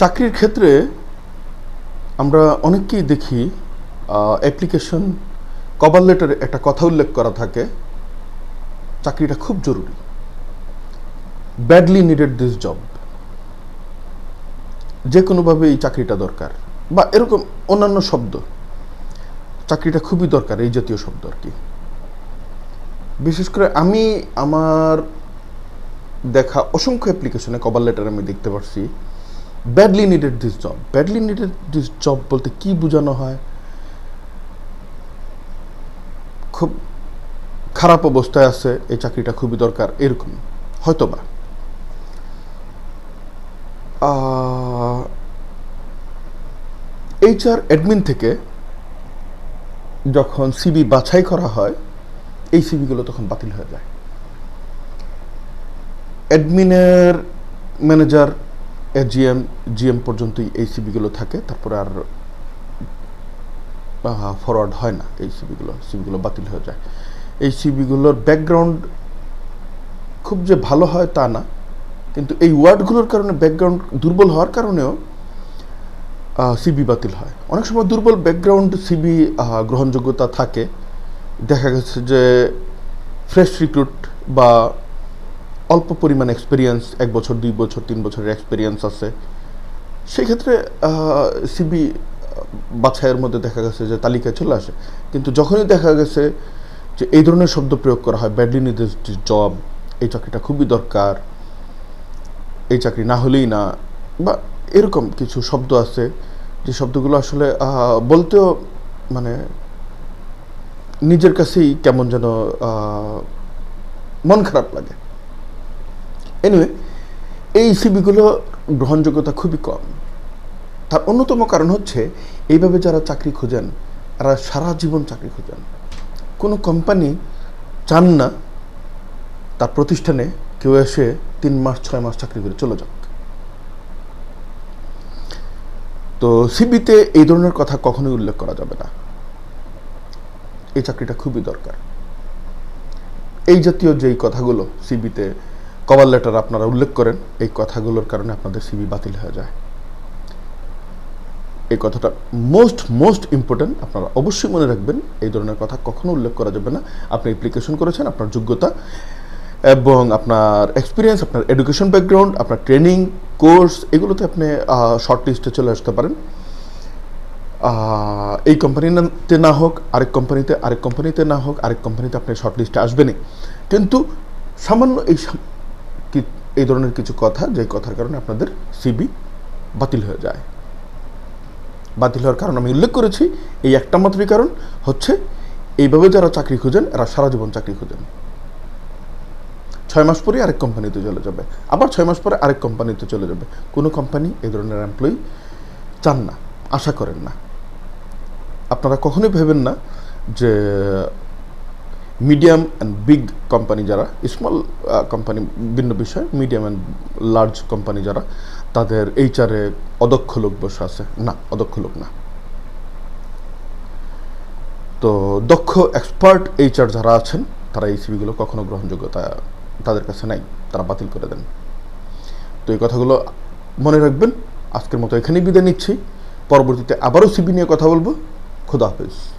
চাকরির ক্ষেত্রে আমরা অনেককেই দেখি অ্যাপ্লিকেশন কভার লেটারে একটা কথা উল্লেখ করা থাকে, চাকরিটা খুব জরুরি। ব্যাডলি নিডেড দিস জব যে কোনোভাবে এই চাকরিটা দরকার, বা এরকম অন্যান্য শব্দ। চাকরিটা খুবই দরকার এই জাতীয় শব্দ আর কি। বিশেষ করে আমি আমার দেখা অসংখ্য অ্যাপ্লিকেশনে কভার লেটার আমি দেখতে পারছি। Badly needed this job badly needed this job বলতে কি বোঝানো হয়? খুব খারাপ অবস্থায় আছে, এই চাকরিটা খুবই দরকার, এরকম, হয়তোবা। এইচআর অ্যাডমিন থেকে যখন সিবি বাছাই করা হয়, এই সিবিগুলো তখন বাতিল হয়ে যায়। অ্যাডমিনের ম্যানেজার জিএম জিএম পর্যন্তই এই সিবিগুলো থাকে, তারপরে আর ফরওয়ার্ড হয় না, এই সিবিগুলো সিবিগুলো বাতিল হয়ে যায়। এই সিবিগুলোর ব্যাকগ্রাউন্ড খুব যে ভালো হয় তা না, কিন্তু এই ওয়ার্ডগুলোর কারণে ব্যাকগ্রাউন্ড দুর্বল হওয়ার কারণেও সিবি বাতিল হয়। অনেক সময় দুর্বল ব্যাকগ্রাউন্ড সিবি গ্রহণযোগ্যতা থাকে। দেখা গেছে যে ফ্রেশ রিক্রুট বা অল্প পরিমাণ এক্সপিরিয়েন্স এক বছর, দুই বছর, তিন বছরের এক্সপিরিয়েন্স আছে। সেক্ষেত্রে সিবি বাছাইয়ের মধ্যে দেখা গেছে যে তালিকায় চলে আসে। কিন্তু যখনই দেখা গেছে যে এই ধরনের শব্দ প্রয়োগ করা হয় ব্যাডলি নির্দেশ জব এই চাকরিটা খুবই দরকার, এই চাকরি না হলেই না, বা এরকম কিছু শব্দ আছে, যে শব্দগুলো আসলে বলতেও মানে নিজের কাছেই কেমন যেন মন খারাপ লাগে। এনিওয়ে এই সিবিগুলো গ্রহণযোগ্যতা খুবই কম। তার অন্যতম কারণ হচ্ছে, এইভাবে যারা চাকরি খোঁজেন, তারা সারা জীবন চাকরি খোঁজেন। কোনো কোম্পানি চান না, তার প্রতিষ্ঠানে কেউ এসে তিন মাস, ছয় মাস চাকরি করে চলে যাক। তো সিবিতে এই ধরনের কথা কখনোই উল্লেখ করা যাবে না। এই চাকরিটা খুবই দরকার। এই জাতীয় যেই কথাগুলো সিবিতে কভার লেটার আপনারা উল্লেখ করেন, এই কথাগুলোর কারণে আপনাদের সিবি বাতিল হয়ে যায়। এই কথাটা মোস্ট মোস্ট ইম্পর্ট্যান্ট আপনারা অবশ্যই মনে রাখবেন, এই ধরনের কথা কখনো উল্লেখ করা যাবে না। আপনি অ্যাপ্লিকেশন করেছেন, আপনার যোগ্যতা এবং আপনার এক্সপিরিয়েন্স আপনার এডুকেশন ব্যাকগ্রাউন্ড আপনার ট্রেনিং কোর্স এগুলোতে আপনি শর্ট লিস্টে চলে আসতে পারেন। এই কোম্পানিতে না হোক, আরেক কোম্পানিতে আরেক কোম্পানিতে না হোক, আরেক কোম্পানিতে আপনি শর্ট লিস্টে আসবেনই। কিন্তু সামান্য এই এই ধরনের কিছু কথা, যে কথার কারণে আপনাদের সিবি বাতিল হয়ে যায়। বাতিল হওয়ার কারণ আমি উল্লেখ করেছি, এই একটা মাত্রই কারণ হচ্ছে, এইভাবে যারা চাকরি খুঁজেন, এরা সারা জীবন চাকরি খুঁজেন। ছয় মাস পরে আরেক কোম্পানিতে চলে যাবে। আবার ছয় মাস পরে আরেক কোম্পানিতে চলে যাবে। কোনো কোম্পানি এই ধরনের এমপ্লয়ি চান না, আশা করেন না। আপনারা কখনোই ভেবেন না যে মিডিয়াম অ্যান্ড বিগ কোম্পানি যারা স্মল কোম্পানি ভিন্ন বিষয় মিডিয়াম অ্যান্ড লার্জ কোম্পানি যারা, তাদের এইচআরে অদক্ষ লোক বসে আছে। না, অদক্ষ লোক না। তো দক্ষ এক্সপার্ট এইচআর যারা আছেন, তারা এই সিবিগুলো কখনো গ্রহণযোগ্যতা তাদের কাছে নাই, তারা বাতিল করে দেন। তো এই কথাগুলো মনে রাখবেন। আজকের মতো এখানেই বিদায় নিচ্ছি। পরবর্তীতে আবারও সিবি নিয়ে কথা বলব। খুদা হাফিজ।